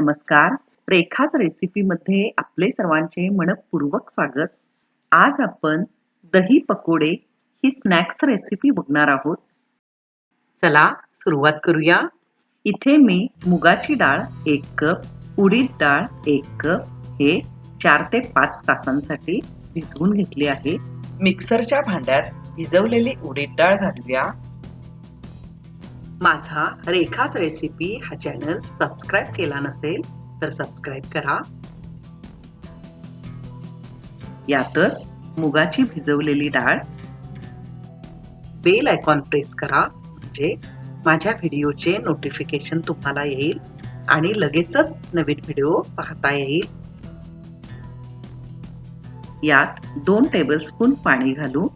नमस्कार. रेखाच रेसिपीमध्ये आपले सर्वांचे मनपूर्वक स्वागत. आज आपण दही पकोडे ही स्नॅक्स रेसिपी बघणार आहोत. चला सुरुवात करूया. इथे मी मुगाची डाळ एक कप उडीद डाळ एक कप हे चार ते पाच तासांसाठी भिजवून घेतली आहे. मिक्सरच्या भांड्यात भिजवलेली उडीद डाळ घालूया. माझा रेखाच रेसिपी हा चॅनल सबस्क्राईब केला नसेल तर सबस्क्राईब करा. यातच मुगाची भिजवलेली डाळ. बेल आयकॉन प्रेस करा म्हणजे माझ्या व्हिडिओचे नोटिफिकेशन तुम्हाला येईल आणि लगेचच नवीन व्हिडिओ पाहता येईल. यात दोन टेबलस्पून पाणी घालू.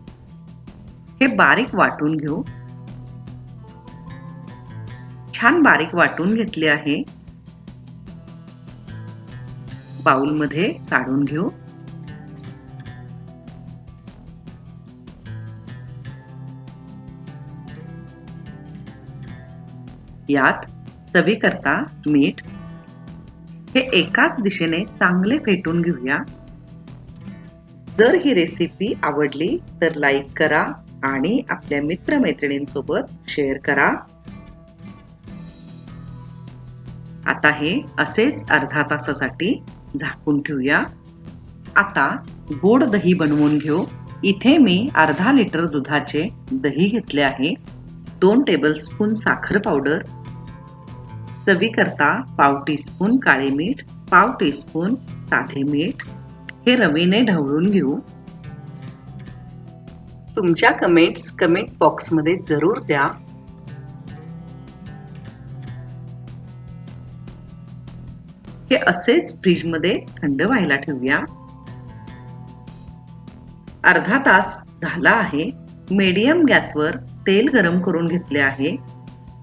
हे बारीक वाटून घेऊ. छान बारीक वाटून घेतले आहे. बाउलमध्ये काढून घेऊ. यात चवीकरता मीठ. हे एकाच दिशेने चांगले फेटून घेऊया. जर ही रेसिपी आवडली तर लाईक करा आणि आपल्या मित्रमैत्रिणींसोबत शेअर करा. आता हे असेच अर्धा तासासाठी झाकून ठेवूया. आता गोड दही बनवून घेऊ. इथे मी अर्धा लिटर दुधाचे दही घेतले आहे. दोन टेबलस्पून साखर पावडर चवीकरता पाव टीस्पून काळे मीठ पाव टीस्पून साधे मीठ. हे रवीने ढवळून घेऊ. तुमच्या कमेंट्स कमेंट बॉक्समध्ये जरूर द्या. हे असेच फ्रीजमध्ये थंड व्हायला ठेवूया. अर्धा तास झाला आहे. मीडियम गॅसवर तेल गरम करून घेतले आहे.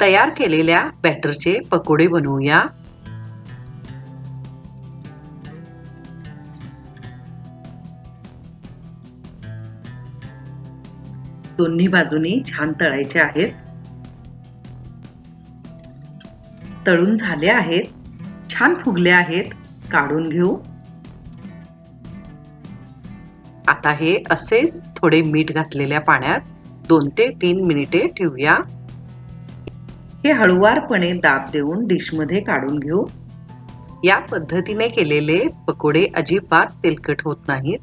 तयार केलेल्या बॅटरचे पकोडे बनवूया. दोन्ही बाजूनी छान तळायचे आहेत. तळून झाले आहेत. छान फुगले आहेत काढून घेऊ. आता हे असेच थोडे मीठ घातलेल्या पाण्यात दोन ते तीन मिनिटे ठेवूया. हे हळुवारपणे दाब देऊन डिशमध्ये काढून घेऊ. या पद्धतीने केलेले पकोडे अजिबात तेलकट होत नाहीत.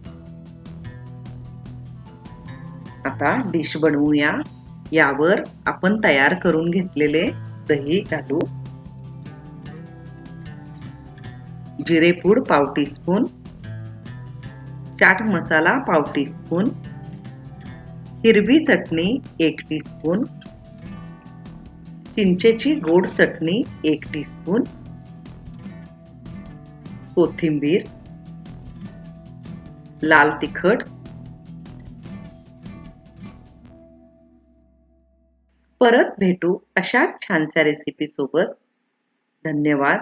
आता डिश बनवूया. यावर आपण तयार करून घेतलेले दही घालू. जिरेपूड पाव टीस्पून चाट मसाला पाव टीस्पून हिरवी चटणी एक टीस्पून चिंचेची गोड चटणी एक टीस्पून कोथिंबीर लाल तिखट परत भेटू अशाच छानशा रेसिपी सोबत. धन्यवाद.